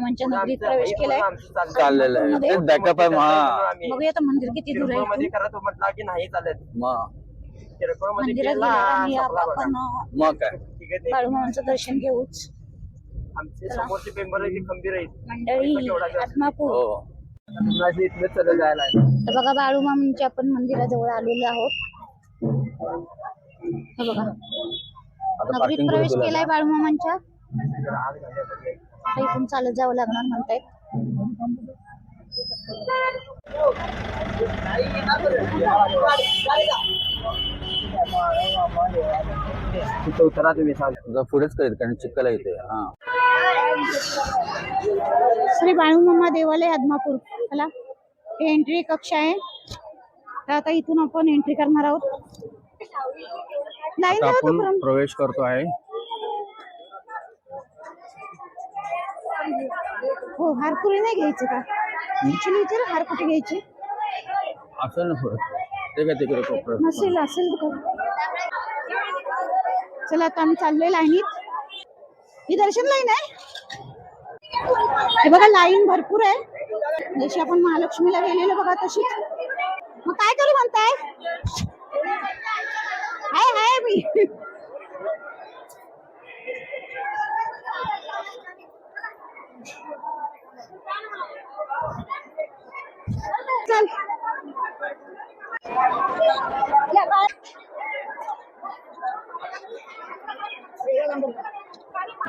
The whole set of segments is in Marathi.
बाळूमामांच्या नगरीत प्रवेश केलाय. चाललेलं आहे ते बॅकअप आहे हा बघूया आता मंदिर किती दूर आहे मध्ये इथून. करा तो म्हटला की नाही चालत. मग किरकोळमध्ये मंदिरात केला गेल्यावर आम्ही संपला बघा. आपण अं, मग काय? ठीक आहे ते. बाळूमामांचं दर्शन घेऊच. आमचे समोरचे मेंबर आहे ते खंबीर आहेत. मंडळी आत्मापूर. हो. माझे इथलं चला जायला. आहे. तर बघा बाळूमामांच्या आपण मंदिराजवळ आलेलो आहोत. हे बघा. आता नगरीत पार्किंग प्रवेश तुला केलाय बाळूमामांच्या आत आता इथून चालत जावं लागणार म्हणतायत. तिथं उतरा तुम्ही पुढेच करीत कारण चिखल येते हा. श्री बाळूमामा देवालय आदमापूर. चला हे एंट्री कक्ष आहे. तर आता इथून आपण एंट्री करणार आहोत. राहतो आपण. प्रवेश करतो आहे. हो हारपुरी नाही घ्यायचं का? ऍक्च्युली विचार हार कुठे घ्यायची? असं ना पुढे ते काय तिकडे कोपऱ्यात नसेल असेल चला आता आम्ही चाललोय लाईनीत. ही दर्शन लाईन आहे? हे बघा लाईन भरपूर आहे. जशी आपण महालक्ष्मीला गेलेलो बघा तशीच. मग काय करू म्हणताय? हाय हाय मी. चल या बाय.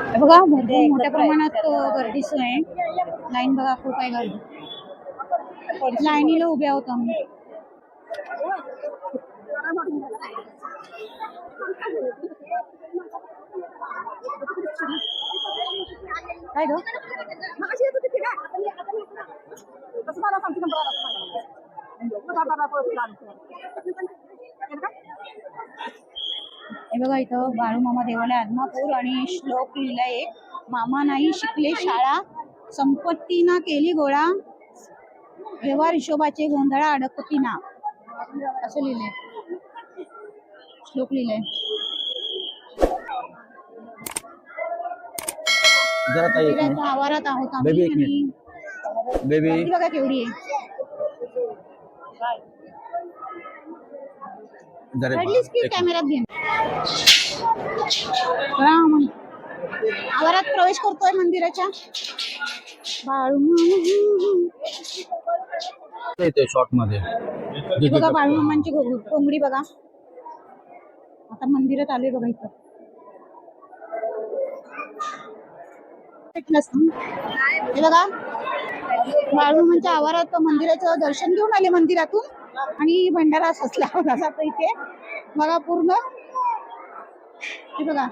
हे बघा भरपूर मोठ्या प्रमाणात अ, गर्दी सोय आहे लाईन बघा खूप आहे गर्दी लाईनीला उभे आहोत आम्ही काय ग बघा इथं. बाळूमामा देवालय आदमापूर आणि श्लोक लिहिलाय एक. मामा नाही शिकले शाळा. संपत्ती ना केली गोळा. व्यवहार हिशोबाचे गोंधळा अडकती ना. असं लिहिलंय. श्लोक लिहिलंय. जरा ताई एक गेल्या आवारात आहोत आम्ही Baby, एक आणि बेबी. गर्दी बघा केवढी आहे. जरा रडलीस की एक कॅमेऱ्यात घे राम. आवारात प्रवेश करतोय मंदिराच्या. येते शॉर्टमध्ये. बघा बाळूमामांची गो- कोंबडी बघा. आता मंदिरात आले बघा इथं? हे बघा. बाळूमामांच्या आवारात मंदिराचं दर्शन घेऊन आले मंदिरातून. आणि भंडारा सचला होता जातो इथे. बघा पूर्ण. हे बघा.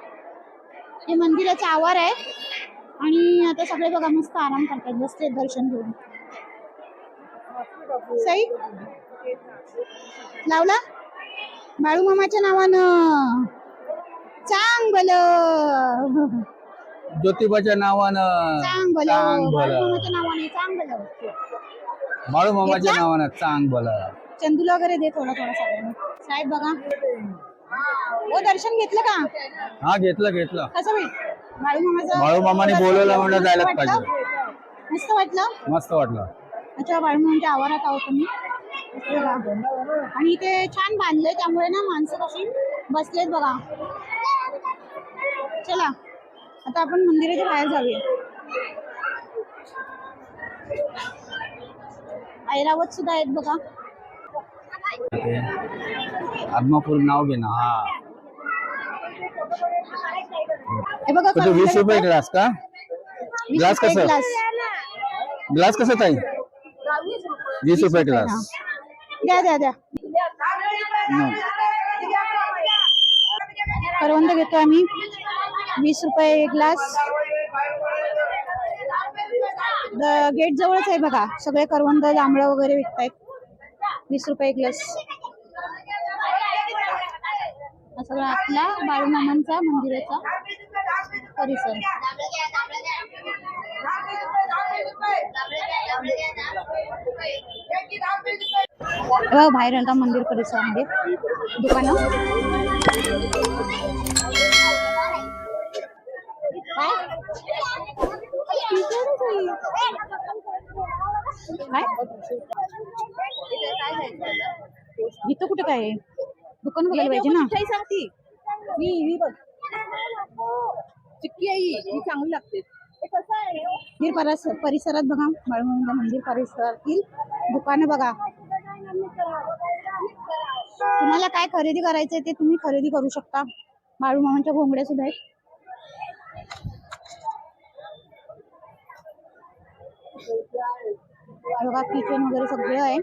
हे मंदिराचा आवार आहे आणि आता सगळे बघा मस्त आराम करतात बसते दर्शन घेऊन. सई? लावला? बाळूमामाच्या नावानं. चांग बल ज्योतिबाच्या नावानं. चांग बल चांग भलं बाळूमामाच्या नावाने चांग बल बाळू मामाच्या? नावानं चांग भलं चंदूला वगैरे दे थोडा थोडा सगळ्यांना. साहेब बघा. हो दर्शन घेतलं का? हा घेतलं घेतलं. कसं भेट बाळू मामाने बोलवलं म्हणलं जायलाच? पाहिजे. मस्त वाटलं? मस्त वाटलं. अच्छा बाळूमामांच्या आवारात आहोत तुम्ही. बघा. आणि इथे छान बांधलंय त्यामुळे ना माणसं कशी बसलेत बघा. चला आता आपण मंदिराच्या बाहेर जाऊया. ऐरावत सुद्धा आहेत बघा. आदमापूर नाव घे ना हा. हे बघा वीस रुपये ग्लास का? वीस ग्लास रुपये कसं? ग्लास कसं ताई? वीस रुपये ग्लास द्या द्या द्या. करवंद घेतो आम्ही. वीस रुपये एक ग्लास गेट जवळच आहे बघा. सगळे करवंद जांभळं वगैरे विकतायत. वीस रुपये ग्लास हा सगळा आपला बाळूमामांचा मंदिराचा परिसर. बाहेर आता मंदिर परिसरामध्ये. दुकानं. काय? इथं कुठं काय? आहे? दुकान बघायला पाहिजे ना. मिठाई सांगती. ही ही बघ. चिक्की आई ही चांगली लागते. हे मंदिर परिस- परिसरात बघा बाळूमामाच्या मंदिर परिसरातील दुकानं बघा. तुम्हाला काय खरेदी करायचंय ते तुम्ही खरेदी करू शकता. बाळूमामांच्या घोंगड्या सुद्धा आहेत. बघा किचन वगैरे सगळं आहे.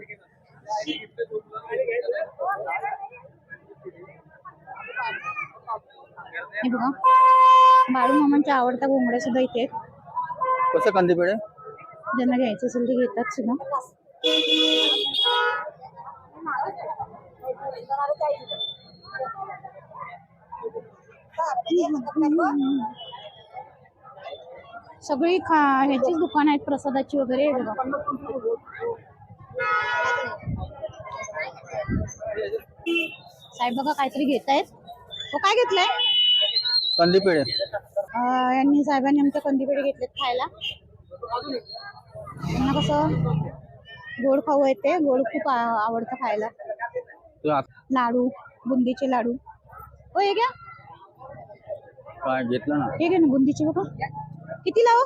हे बघा बाळूमामांच्या आवडत्या घोंगड्या सुद्धा इथे आहेत. कसं कांदे पेढे ज्यांना घ्यायचं असेल ते घेतात सुद्धा. सगळी खा ह्याचीच दुकान आहेत प्रसादाची वगैरे बघा. साहेब बघा काहीतरी घेत आहेत हो काय घेतलंय? कांदे पेढे अं, यांनी साहेबांनी आमच्या कंदीपेढे घेतलेत खायला. त्यांना कसं गोड खाऊ आहे ते. गोड खूप आवडतं खायला. लाडू बुंदीचे लाडू. हो हे घ्या. काय घेतलं ना? हे घे ना बुंदीचे बघा. किती लाव?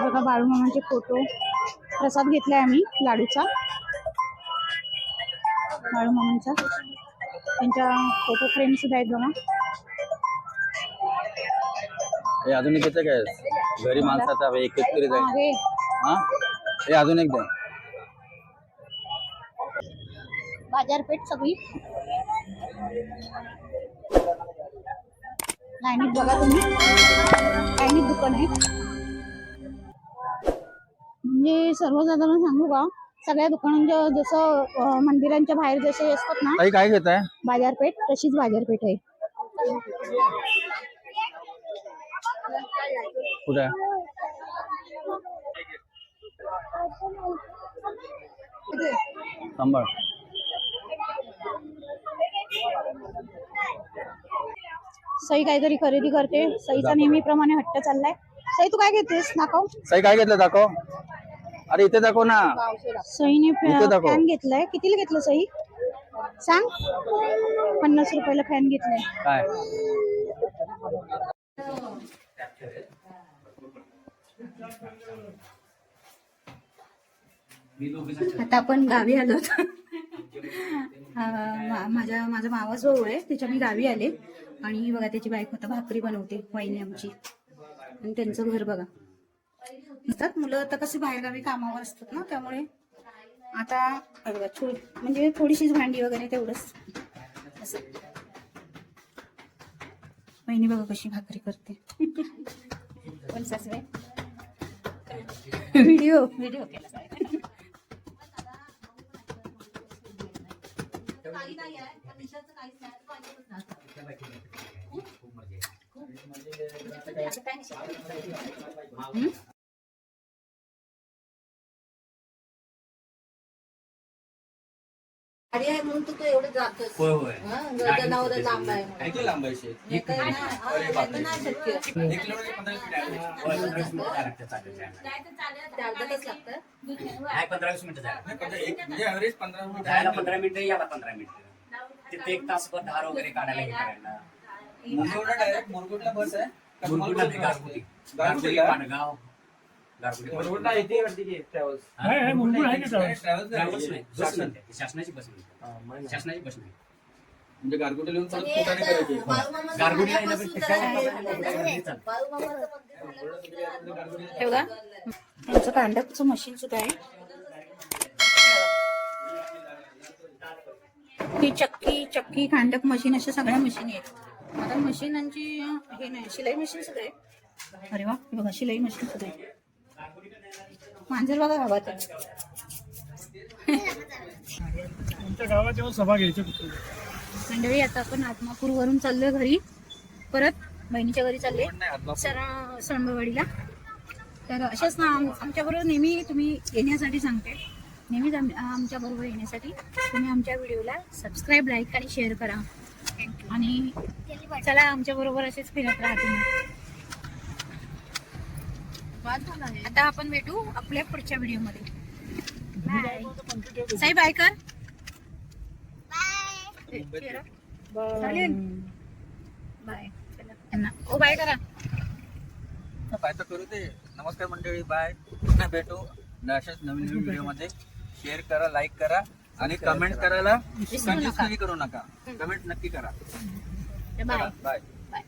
बघा बाळूमामाचे फोटो प्रसाद घेतलाय आम्ही लाडूचा. बाळूमामांचा. त्यांच्या फोटो फ्रेम सुद्धा आहेत बघा. अजून एक काय? घरी माणसं आता एक एक तरी जाईल. हा, हे? हा हे अजून एक द्या बाजारपेठ सगळी. लाईनीत बघा तुम्ही. लाईनीत दुकान आहे. म्हणजे सर्वसाधारण सांगू का सगळ्या दुकानांच्या जसं अं, मंदिरांच्या बाहेर जसे असतात ना ताई काय घेत आहे बाजारपेठ तशीच बाजारपेठ आहे. कुठे? आहे सांभाळ. सई काहीतरी खरेदी करते. सईचा नेहमीप्रमाणे हट्ट चाललाय. सई तू काय घेतेस? दाखव. ताई काय घेतलं? दाखव. अरे इथे दाखव ना. सईने इथे दाखव. फॅन घेतलाय. कितीला घेतलं सई? सांग. पन्नास रुपयाला फॅन घेतलाय. काय? आता आपण गावी आलो माझ्या माझा मावस भाऊ आहे. त्याच्या मी गावी आले. आणि बघा त्याची बायको आता भाकरी बनवते वहिनी आमची. आणि त्यांचं घर बघा. नसतात मुलं आता कशी बाहेरगावी कामावर असतात ना त्यामुळे आता हे छो म्हणजे थोडीशीच भांडी वगैरे तेवढंच. असं. बहिणी बघा कशी भाकरी करते. पण सासरे. व्हिडिओ व्हिडिओ केला गाडी आहे म्हणून तू तो एवढं जातोस. होय होय. हं, जनावरं लांब आहे म्हणून. किती लांब आहे शेत? हे काय नाही, हा, हे तर नाही शक्य. एक किलोमीटर पंधरा आहे. तास वीस मिनिटं जायला नाही, पंधरा- एक- म्हणजे average पंधरा मिनिटं जायला आहे. पंधरा मिनिटं याला पंधरा मिनिटं. तिथे एक तासभर धार वगैरे काढायला हे करायला. मुरगुडला बस आहे. का मुरगुडला मुरगुडला येते वाटते की travels? हा? Travels ट्रॅव्हल्स नाही. नाही बस नाही. शासनाची बस नाही शासनाची बस नाही म्हणजे पोटाने करायची. हे. हे चालतं. हे बघा त्यांचं कांडपचं मशीन सुद्धा आहे ही चक्की चक्की कांडप मशीन अशा सगळ्या मशीन आहेत आता मशीनांची हे नाही शिलाई मशीन सुद्धा आहे अरे वा हे बघा शिलाई मशीन सुद्धा आहे मांजर बघा गावात आहे. आमच्या गावात येऊन सभा घ्यायची कुठे? मंडळी आता आपण आत्मापूर वरून चाललोय घरी. परत बहिणीच्या घरी चालले. सर सणबवाडीला तर अशाच ना आमच्या बरोबर नेहमी तुम्ही येण्यासाठी सांगते. नेहमीच आमच्या बरोबर येण्यासाठी तुम्ही आमच्या व्हिडिओला सबस्क्राईब लाईक आणि शेअर करा. आणि चला आमच्या बरोबर असेच फिरत राहा तुम्ही. आता आपण भेटू आपल्या पुढच्या व्हिडिओमध्ये. बाय साई बाय कर. चालेल? बाय ओ बाय करा. बाय तर करू दे. नमस्कार मंडळी बाय पुन्हा भेटू. अशाच नवीन नवीन व्हिडिओमध्ये शेअर करा लाईक करा आणि कमेंट करायला करू नका. कमेंट नक्की करा. Bye bye bye